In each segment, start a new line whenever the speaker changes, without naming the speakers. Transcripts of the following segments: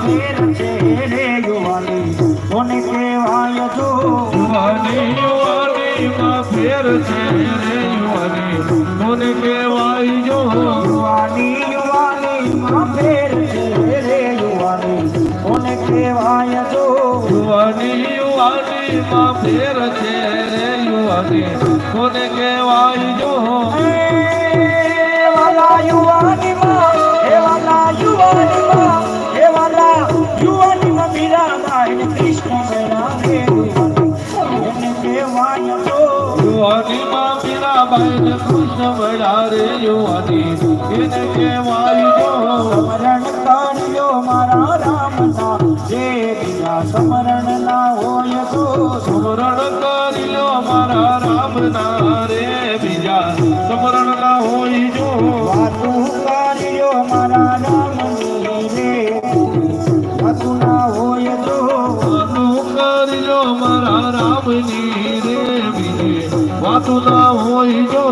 છે રે યુવાની કોને કહેવાય જો
યુવાની યુવાની માં ફેર છે રે યુવાની કોને કહેવાય જો
યુવાની યુવાની માં ફેર છે રે યુવાની કોને કહેવાય જો
ફેર યુવાની. કોને કહેવાય જો?
ને કૃષ્ણ
મળ્યા રે યુવાની એને કહેવાય જો
સ્મરણ કર્યો મારા રામના જે બીજા સ્મરણ ના હોય તો
સ્મરણ કર્યો મારા રામના રે બીજા સ્મરણ ના હોય જો
વાતું કર્યો મારા રામની રે વાતું ના હોય જો
વાતું કરજો મારા રામની રે બીજે વાતું ના હોય જો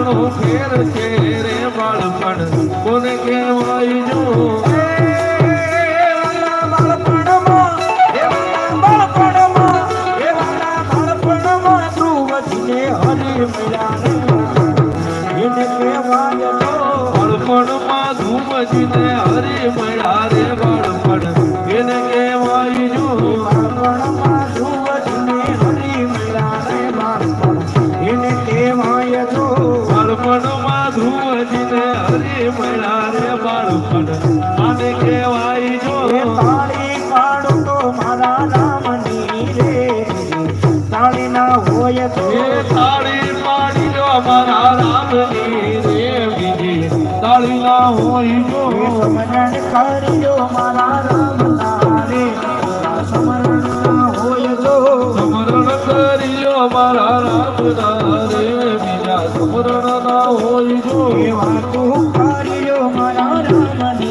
બાળપણમાં ઘણું ફેર છે રે બાળપણ કોને કહેવાય મળ્યા તાળી ના હોય
તાળી પાડી જો મારા હોય જો
એ સમરણ કરજો મારા રામના આપના રે બીજા સુમરણ ના હોય જો
એવા તું કાર્યો મારા રામની.